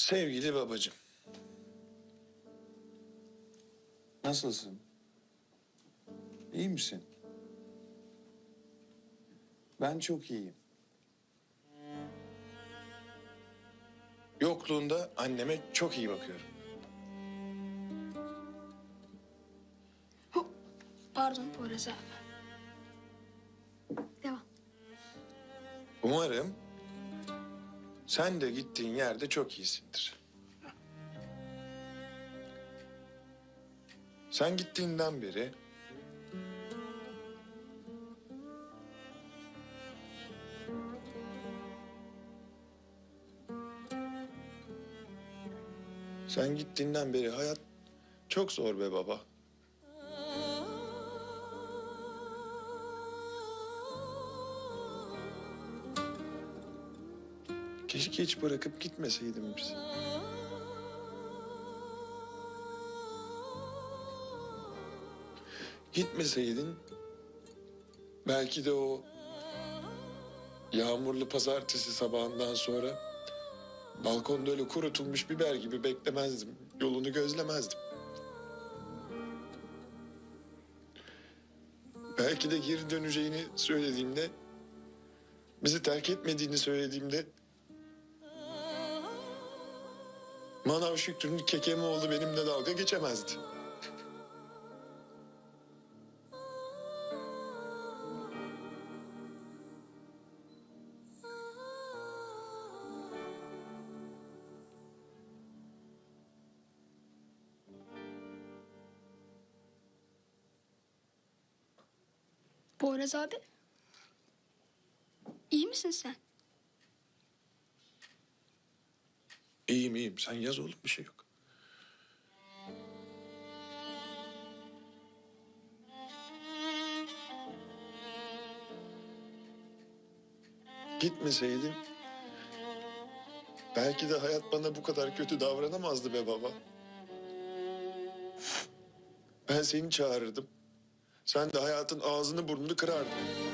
Sevgili babacığım. Nasılsın? İyi misin? Ben çok iyiyim. Yokluğunda anneme çok iyi bakıyorum. Pardon Poyraz abi. Devam. Umarım sen de gittiğin yerde çok iyisindir. Sen gittiğinden beri Sen gittiğinden beri hayat çok zor be baba. Keşke hiç bırakıp gitmeseydim bizi. Gitmeseydin belki de o yağmurlu pazartesi sabahından sonra balkonda öyle kurutulmuş biber gibi beklemezdim. Yolunu gözlemezdim. Belki de geri döneceğini söylediğimde, bizi terk etmediğini söylediğimde Manav Şükrü'nün Kekemoğlu benimle dalga geçemezdi. Poyraz abi. İyi misin sen? İyiyim iyiyim. Sen yaz oğlum bir şey yok. Gitmeseydin belki de hayat bana bu kadar kötü davranamazdı be baba. Ben seni çağırırdım. Sen de hayatın ağzını burnunu kırardın.